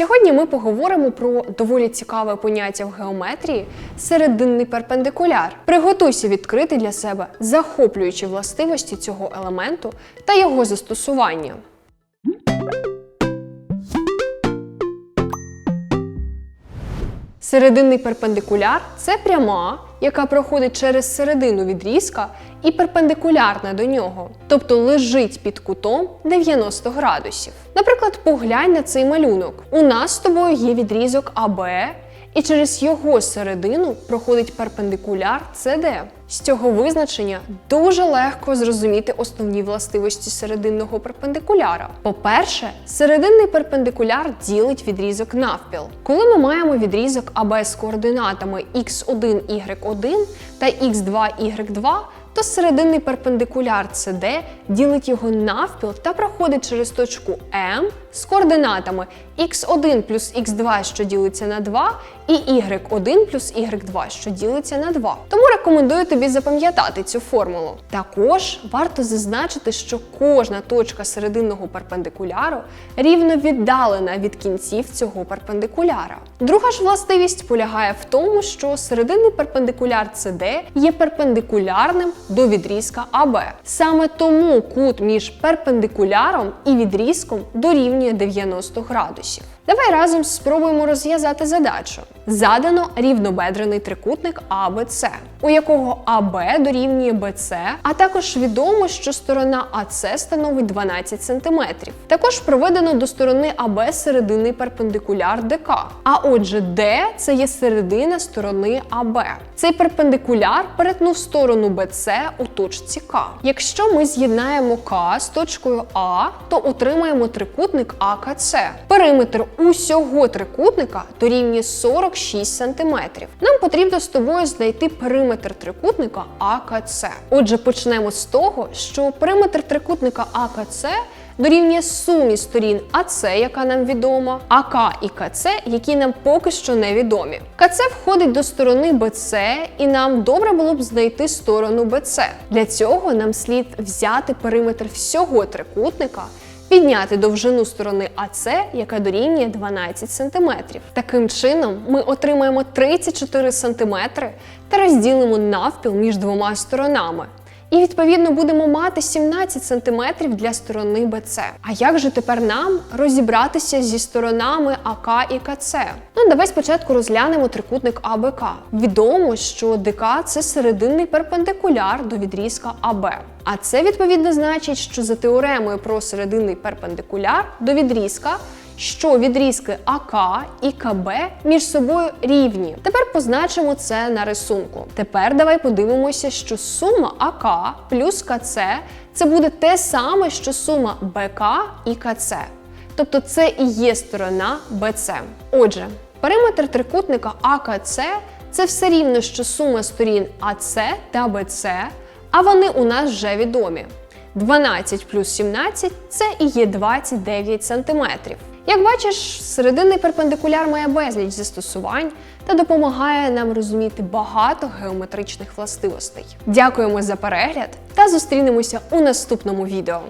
Сьогодні ми поговоримо про доволі цікаве поняття в геометрії серединний перпендикуляр. Приготуйся відкрити для себе захоплюючі властивості цього елементу та його застосування. Серединний перпендикуляр це пряма, яка проходить через середину відрізка і перпендикулярна до нього, тобто лежить під кутом 90 градусів. Наприклад, поглянь на цей малюнок. У нас з тобою є відрізок АБ, і через його середину проходить перпендикуляр CD. З цього визначення дуже легко зрозуміти основні властивості серединного перпендикуляра. По-перше, серединний перпендикуляр ділить відрізок навпіл. Коли ми маємо відрізок АБ з координатами x1, y1 та x2, y2, то серединний перпендикуляр CD ділить його навпіл та проходить через точку М з координатами x1 плюс x2, що ділиться на 2, і y1 плюс y2, що ділиться на 2. Тому рекомендую тобі запам'ятати цю формулу. Також варто зазначити, що кожна точка серединного перпендикуляру рівно віддалена від кінців цього перпендикуляра. Друга ж властивість полягає в тому, що серединний перпендикуляр CD є перпендикулярним до відрізка АБ. Саме тому кут між перпендикуляром і відрізком дорівнює 90 градусів. Давай разом спробуємо розв'язати задачу. Задано рівнобедрений трикутник АБЦ, у якого АБ дорівнює БЦ, а також відомо, що сторона АЦ становить 12 см. Також проведено до сторони АБ серединний перпендикуляр ДК. А отже, Д це є середина сторони АБ. Цей перпендикуляр перетнув сторону БЦ у точці К. Якщо ми з'єднаємо К з точкою А, то отримаємо трикутник АКЦ. Периметр усього трикутника дорівнює 46 см. Нам потрібно з тобою знайти периметр трикутника АКЦ. Отже, почнемо з того, що периметр трикутника АКЦ дорівнює сумі сторін АЦ, яка нам відома, АК і КЦ, які нам поки що невідомі. КЦ входить до сторони БЦ, і нам добре було б знайти сторону БЦ. Для цього нам слід взяти периметр всього трикутника. Підняти довжину сторони АЦ, яка дорівнює 12 см. Таким чином, ми отримаємо 34 см та розділимо навпіл між двома сторонами. І відповідно будемо мати 17 см для сторони БЦ. А як же тепер нам розібратися зі сторонами АК і КЦ? Ну, давай спочатку розглянемо трикутник АБК. Відомо, що ДК це серединний перпендикуляр до відрізка АБ. А це відповідно значить, що за теоремою про серединний перпендикуляр до відрізка що відрізки АК і КБ між собою рівні. Тепер позначимо це на рисунку. Тепер давай подивимося, що сума АК плюс КЦ це буде те саме, що сума БК і КЦ. Тобто це і є сторона БЦ. Отже, периметр трикутника АКЦ це все рівно, що сума сторін АЦ та БЦ, а вони у нас вже відомі. 12 плюс 17 це і є 29 см. Як бачиш, серединний перпендикуляр має безліч застосувань та допомагає нам розуміти багато геометричних властивостей. Дякуємо за перегляд та зустрінемося у наступному відео.